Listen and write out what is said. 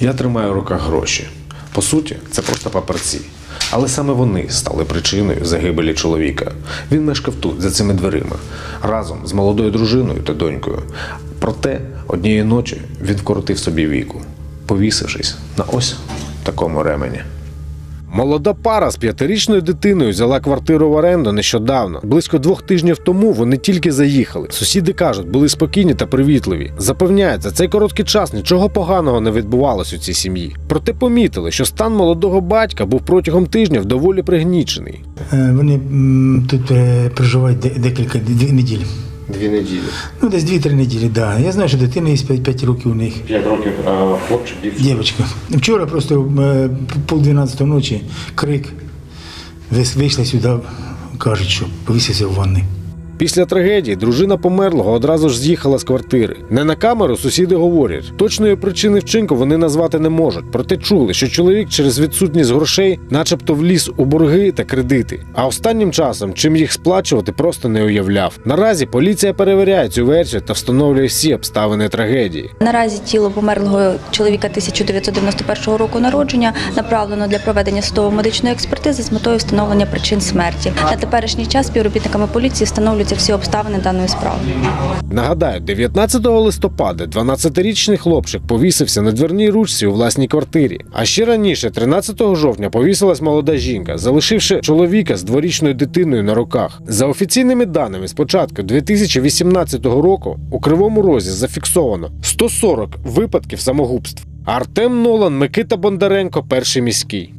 Я тримаю в руках гроші. По суті, це просто паперці. Але саме вони стали причиною загибелі чоловіка. Він мешкав тут, за цими дверима, разом з молодою дружиною та донькою. Проте однієї ночі він вкоротив собі віку, повісившись на ось такому ремені. Молода пара з п'ятирічною дитиною взяла квартиру в оренду нещодавно. Близько двох тижнів тому вони тільки заїхали. Сусіди кажуть, були спокійні та привітливі. Запевняють, за цей короткий час нічого поганого не відбувалось у цій сім'ї. Проте помітили, що стан молодого батька був протягом тижнів доволі пригнічений. Е, Вони тут е, проживають декілька дві неділі. Дві неділі. Ну, десь дві-три неділі, да. Я знаю, що дитина є 5, 5 років у них. П'ять років а хлопчик, дівчина. Дівчинка. Вчора просто е, пол 12 ночі крик. Вийшли сюди, кажуть, що повісився в ванні. Після трагедії дружина померлого одразу ж з'їхала з квартири. Не на камеру сусіди говорять. Точної причини вчинку вони назвати не можуть, проте чули, що чоловік через відсутність грошей, начебто, вліз у борги та кредити. А останнім часом, чим їх сплачувати, просто не уявляв. Наразі поліція перевіряє цю версію та встановлює всі обставини трагедії. Наразі тіло померлого чоловіка 1991 року народження направлено для проведення судово-медичної експертизи з метою встановлення причин смерті. На теперішній час співробітниками поліції встановлюються всі обставини даної справи. Нагадаю, 19 листопада 12-річний хлопчик повісився на дверній ручці у власній квартирі. А ще раніше, 13 жовтня, повісилась молода жінка, залишивши чоловіка з дворічною дитиною на руках. За офіційними даними, з початку 2018 року у Кривому Розі зафіксовано 140 випадків самогубств. Артем Нолан, Микита Бондаренко, перший міський.